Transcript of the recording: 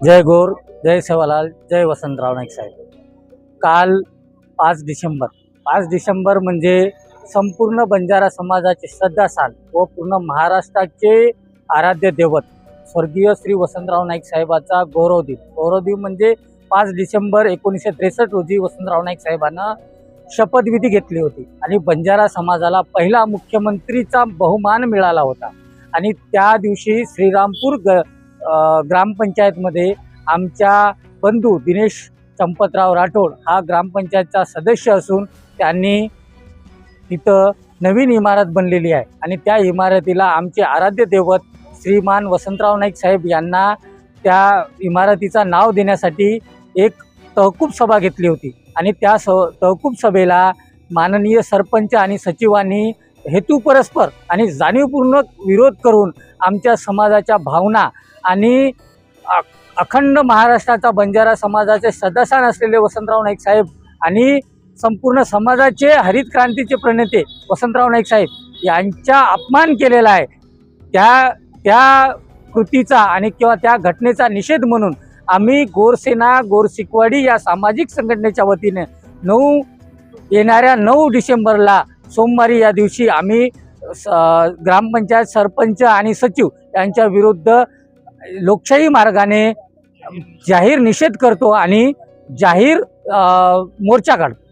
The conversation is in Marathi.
जय गोर जय सेवालाल जय वसंतराव नाईक साहेब. काल पाच डिसेंबर. पाच डिसेंबर म्हणजे संपूर्ण बंजारा समाजाचे श्रद्धास्थान व पूर्ण महाराष्ट्राचे आराध्य दैवत स्वर्गीय श्री वसंतराव नाईक साहेबाचा गौरव दिन. गौरव दिन म्हणजे पाच डिसेंबर एकोणीसशे त्रेसष्ट रोजी वसंतराव नाईक साहेबांना शपथविधी घेतली होती आणि बंजारा समाजाला पहिला मुख्यमंत्रीचा बहुमान मिळाला होता. आणि त्या दिवशी श्रीरामपूर ग ग्रामपंचायतमध्ये आमच्या बंधू दिनेश चंपतराव राठोड हा ग्रामपंचायतचा सदस्य असून त्यांनी तिथं नवीन इमारत बनलेली आहे. आणि त्या इमारतीला आमचे आराध्य दैवत श्रीमान वसंतराव नाईक साहेब यांना त्या इमारतीचा नाव देण्यासाठी एक तहकूब सभा घेतली होती. आणि त्या स तहकूब सभेला माननीय सरपंच आणि सचिवांनी हेतू परस्पर आणि जाणीवपूर्वक विरोध करून आमच्या समाजाच्या भावना आणि अ- अखंड महाराष्ट्राचा बंजारा समाजाचे सदस्यान असलेले वसंतराव नाईक साहेब आणि संपूर्ण समाजाचे हरित क्रांतीचे प्रणेते वसंतराव नाईक साहेब यांचा अपमान केलेला आहे. त्या त्या कृतीचा आणि किंवा त्या घटनेचा निषेध म्हणून आम्ही गोरसेना गोरसिकवाडी या सामाजिक संघटनेच्या वतीने नऊ येणाऱ्या नऊ डिसेंबरला सोमवारी या दिवशी आम्ही स- ग्रामपंचायत सरपंच आणि सचिव यांच्या विरुद्ध लोकशाही मार्गाने जाहीर निषेध करतो आणि जाहीर मोर्चा काढतो.